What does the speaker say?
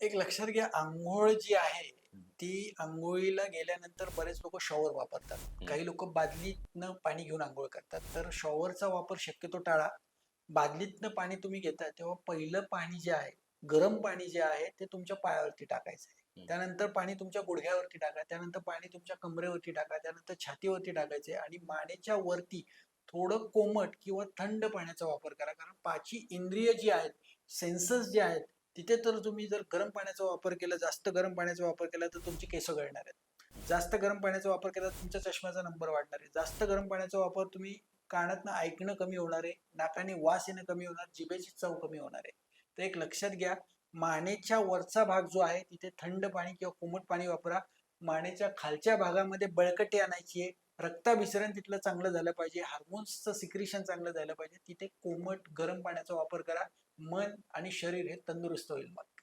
एक लक्षात घ्या आंघोळ जी आहे ती आंघोळीला गेल्यानंतर बरेच लोक शॉवर वापरतात. काही लोक बादलीतनं पाणी घेऊन आंघोळ करतात. तर शॉवरचा वापर शक्यतो टाळा. बादलीतनं पाणी तुम्ही घेता तेव्हा पहिलं पाणी जे आहे गरम पाणी जे आहे ते तुमच्या पायावरती टाकायचं आहे. त्यानंतर पाणी तुमच्या गुडघ्यावरती टाका त्यानंतर पाणी तुमच्या कमरेवरती टाका त्यानंतर छातीवरती टाकायचे आणि मानेच्या वरती थोडं कोमट किंवा थंड पाण्याचा वापर करा. कारण पाची इंद्रिय जी आहेत सेन्सस जे आहेत तिथे तर तुम्ही जर गरम पाण्याचा वापर केला जास्त गरम पाण्याचा वापर केला तर तुमची केस गळणार आहेत. जास्त गरम पाण्याचा वापर केला तर तुमच्या चष्म्याचा नंबर वाढणार आहे. जास्त गरम पाण्याचा वापर तुम्ही कानातनं ऐकणं कमी होणार आहे नाकाने वास येणं कमी होणार जिभेची चव कमी होणार आहे. तर एक लक्षात घ्या मानेच्या वरचा भाग जो आहे तिथे थंड पाणी किंवा कोमट पाणी वापरा. मानेच्या खालच्या भागामध्ये बळकटी आणायची आहे. रक्ताभिसरण तिथलं चांगलं झालं पाहिजे. हार्मोन्सचं सिक्रिशन चांगलं झालं पाहिजे. तिथे कोमट गरम पाण्याचा वापर करा. मन आणि शरीर हे तंदुरुस्त होईल. मग